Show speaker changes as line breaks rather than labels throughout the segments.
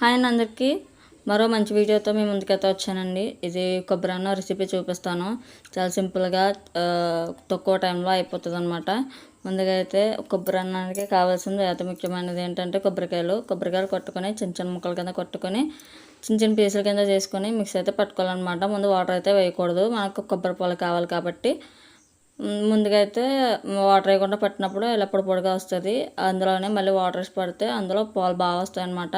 Hi అండి అందరికీ. మరో మంచి వీడియోతో మేము ముందుకైతే వచ్చానండి. ఇది కొబ్బరి అన్నం రెసిపీ చూపిస్తాను. చాలా సింపుల్గా తక్కువ టైంలో అయిపోతుంది అనమాట ముందుగా అయితే కొబ్బరి అన్నానికి కావాల్సింది అతి ముఖ్యమైనది ఏంటంటే కొబ్బరికాయలు. కొబ్బరికాయలు కొట్టుకొని చిన్న చిన్న ముక్కల కింద కొట్టుకొని చిన్న చిన్న పీసుల కింద చేసుకొని మిక్స్ అయితే పట్టుకోవాలన్నమాట. ముందు వాటర్ అయితే వేయకూడదు. మనకు కొబ్బరి పాలు కావాలి కాబట్టి. ముందుగా అయితే వాటర్ వేయకుండా పట్టినప్పుడు ఇలా పొడి పొడిగా వస్తుంది. అందులోనే మళ్ళీ వాటర్ వేసి పడితే అందులో పాలు బాగా వస్తాయి అన్నమాట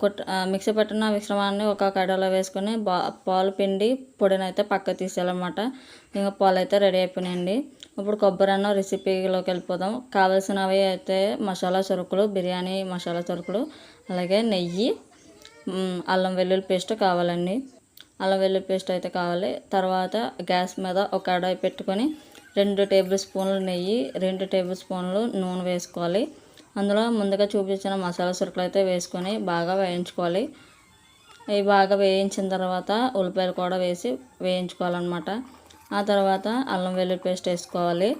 కొట్ ఆ, మిక్సీ పట్టిన మిశ్రమాన్ని ఒక కడాలో వేసుకొని బా పాలు పిండి పొడిని అయితే పక్క తీసేయాలన్నమాట. ఇంకా పాలు అయితే రెడీ అయిపోయినాయండి. ఇప్పుడు కొబ్బరి అన్నం రెసిపీలోకి వెళ్ళిపోదాం. కావాల్సినవి అయితే మసాలా సరుకులు బిర్యానీ మసాలా సరుకులు అలాగే నెయ్యి అల్లం వెల్లుల్లి పేస్ట్ కావాలండి. అల్లం వెల్లుల్లి పేస్ట్ అయితే కావాలి. తర్వాత గ్యాస్ మీద ఒక కడాయి పెట్టుకొని రెండు టేబుల్ స్పూన్లు నెయ్యి రెండు టేబుల్ స్పూన్లు నూనె వేసుకోవాలి. అందులో ముందుగా చూపించిన మసాలా సరుకులు అయితే వేసుకొని బాగా వేయించుకోవాలి. ఇవి బాగా వేయించిన తర్వాత ఉల్లిపాయలు కూడా వేసి వేయించుకోవాలన్నమాట. ఆ తర్వాత అల్లం వెల్లుల్లి పేస్ట్ వేసుకోవాలి.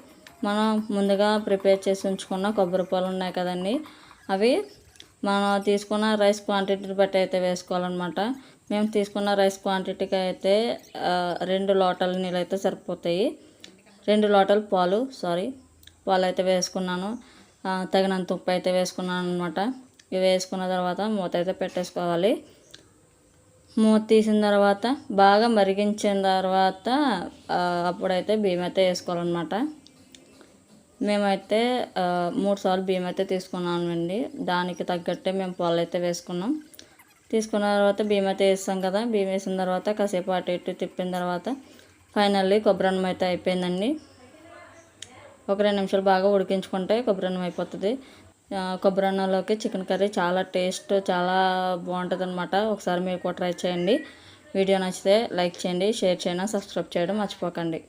మనం ముందుగా ప్రిపేర్ చేసి ఉంచుకున్న కొబ్బరి పాలు ఉన్నాయి కదండి అవి మనం తీసుకున్న రైస్ క్వాంటిటీని బట్టి అయితే వేసుకోవాలన్నమాట. మేము తీసుకున్న రైస్ క్వాంటిటీకి అయితే రెండు లోటల నీళ్ళు అయితే సరిపోతాయి. రెండు లోటాలు పాలు సారీ పాలు అయితే వేసుకున్నాను. తగినంత ఉప్పు అయితే వేసుకున్నాను అనమాట ఇవి వేసుకున్న తర్వాత మూత అయితే పెట్టేసుకోవాలి. మూత తీసిన తర్వాత బాగా మరిగించిన తర్వాత అప్పుడైతే బియ్యం అయితే వేసుకోవాలన్నమాట. మేమైతే మూడు సార్లు బియ్యం అయితే తీసుకున్నామండి. దానికి తగ్గట్టే మేము పాలు అయితే వేసుకున్నాం. తీసుకున్న తర్వాత బియ్యం అయితే వేస్తాం కదా. బియ్యం వేసిన తర్వాత కాసేపు అటు ఇటు తిప్పిన తర్వాత ఫైనల్లీ కొబ్బరి అన్నం అయితే అయిపోయిందండి. ఒక రెండు నిమిషాలు బాగా ఉడికించుకుంటే కొబ్బరి అన్నం అయిపోతుంది. కొబ్బరి అన్నంలోకి చికెన్ కర్రీ చాలా టేస్ట్ చాలా బాగుంటుంది అనమాట ఒకసారి మీరు కూడా ట్రై చేయండి. వీడియో నచ్చితే లైక్ చేయండి షేర్ చేయండి సబ్స్క్రైబ్ చేయడం మర్చిపోకండి.